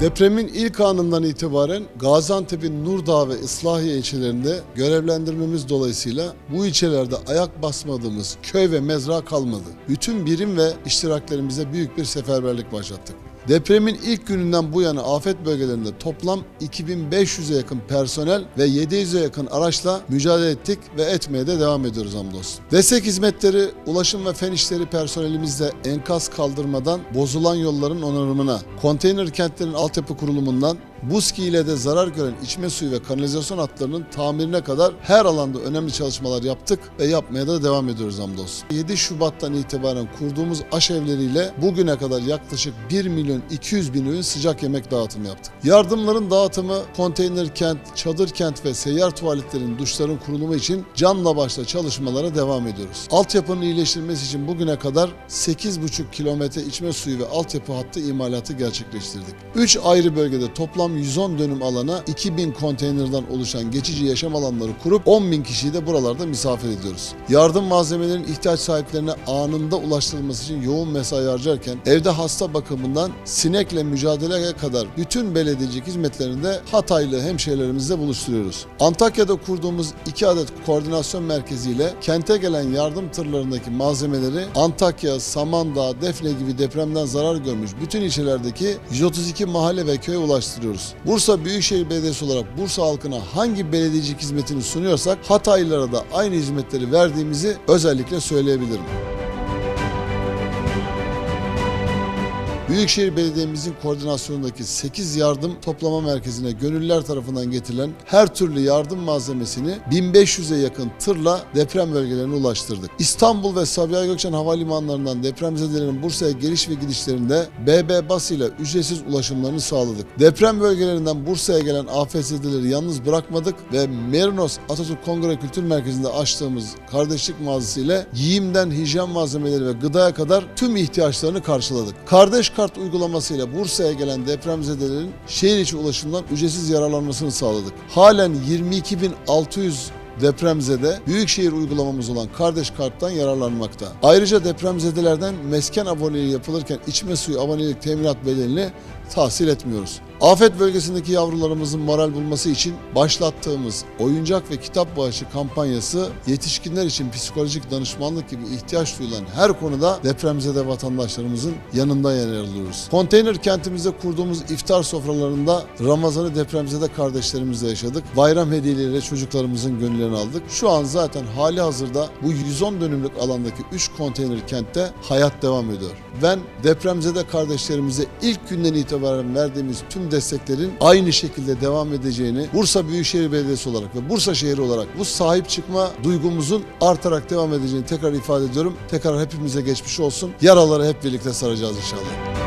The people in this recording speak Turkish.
Depremin ilk anından itibaren Gaziantep'in Nurdağ ve Islahiye ilçelerinde görevlendirmemiz dolayısıyla bu ilçelerde ayak basmadığımız köy ve mezra kalmadı. Bütün birim ve iştiraklerimize büyük bir seferberlik başlattık. Depremin ilk gününden bu yana afet bölgelerinde toplam 2500'e yakın personel ve 700'e yakın araçla mücadele ettik ve etmeye de devam ediyoruz hamdolsun. Destek hizmetleri, ulaşım ve fen işleri personelimizle enkaz kaldırmadan bozulan yolların onarımına, konteyner kentlerin altyapı kurulumundan, Buski ile de zarar gören içme suyu ve kanalizasyon hatlarının tamirine kadar her alanda önemli çalışmalar yaptık ve yapmaya da devam ediyoruz hamdolsun. 7 Şubat'tan itibaren kurduğumuz aşevleriyle bugüne kadar yaklaşık 1 milyon 200 bin ürün sıcak yemek dağıtımı yaptık. Yardımların dağıtımı, konteyner kent, çadır kent ve seyyar tuvaletlerin, duşların kurulumu için canla başla çalışmalara devam ediyoruz. Altyapının iyileştirilmesi için bugüne kadar 8,5 kilometre içme suyu ve altyapı hattı imalatı gerçekleştirdik. 3 ayrı bölgede toplam 110 dönüm alana 2000 konteynerden oluşan geçici yaşam alanları kurup 10 bin kişiyi de buralarda misafir ediyoruz. Yardım malzemelerinin ihtiyaç sahiplerine anında ulaştırılması için yoğun mesai harcarken evde hasta bakımından sinekle mücadeleye kadar bütün belediyecilik hizmetlerinde Hataylı hemşehrilerimizle buluşturuyoruz. Antakya'da kurduğumuz 2 adet koordinasyon merkeziyle kente gelen yardım tırlarındaki malzemeleri Antakya, Samandağ, Defne gibi depremden zarar görmüş bütün ilçelerdeki 132 mahalle ve köye ulaştırıyoruz. Bursa Büyükşehir Belediyesi olarak Bursa halkına hangi belediyecilik hizmetini sunuyorsak Hataylılara da aynı hizmetleri verdiğimizi özellikle söyleyebilirim. Büyükşehir Belediye'mizin koordinasyonundaki 8 yardım toplama merkezine gönüllüler tarafından getirilen her türlü yardım malzemesini 1500'e yakın tırla deprem bölgelerine ulaştırdık. İstanbul ve Sabiha Gökçen havalimanlarından depremzedelerin Bursa'ya geliş ve gidişlerinde BB Bas ile ücretsiz ulaşımlarını sağladık. Deprem bölgelerinden Bursa'ya gelen afetzedeleri yalnız bırakmadık ve Merinos Atatürk Kongre Kültür Merkezi'nde açtığımız kardeşlik mağazası ile giyimden hijyen malzemeleri ve gıdaya kadar tüm ihtiyaçlarını karşıladık. Kardeş kart uygulamasıyla Bursa'ya gelen depremzedelerin şehir içi ulaşımdan ücretsiz yararlanmasını sağladık. Halen 22.600 depremzede büyükşehir uygulamamız olan Kardeş Kart'tan yararlanmakta. Ayrıca depremzedelerden mesken aboneliği yapılırken içme suyu abonelik teminat bedelini tahsil etmiyoruz. Afet bölgesindeki yavrularımızın moral bulması için başlattığımız oyuncak ve kitap bağışı kampanyası yetişkinler için psikolojik danışmanlık gibi ihtiyaç duyulan her konuda depremzede vatandaşlarımızın yanında yer alıyoruz. Konteyner kentimizde kurduğumuz iftar sofralarında Ramazan'ı depremzede kardeşlerimizle yaşadık. Bayram hediyeleriyle çocuklarımızın gönüllerini aldık. Şu an zaten hali hazırda bu 110 dönümlük alandaki 3 konteyner kentte hayat devam ediyor. Ben depremzede kardeşlerimize ilk günden itibaren verdiğimiz desteklerin aynı şekilde devam edeceğini Bursa Büyükşehir Belediyesi olarak ve Bursa şehri olarak bu sahip çıkma duygumuzun artarak devam edeceğini tekrar ifade ediyorum. Tekrar hepimize geçmiş olsun. Yaraları hep birlikte saracağız inşallah.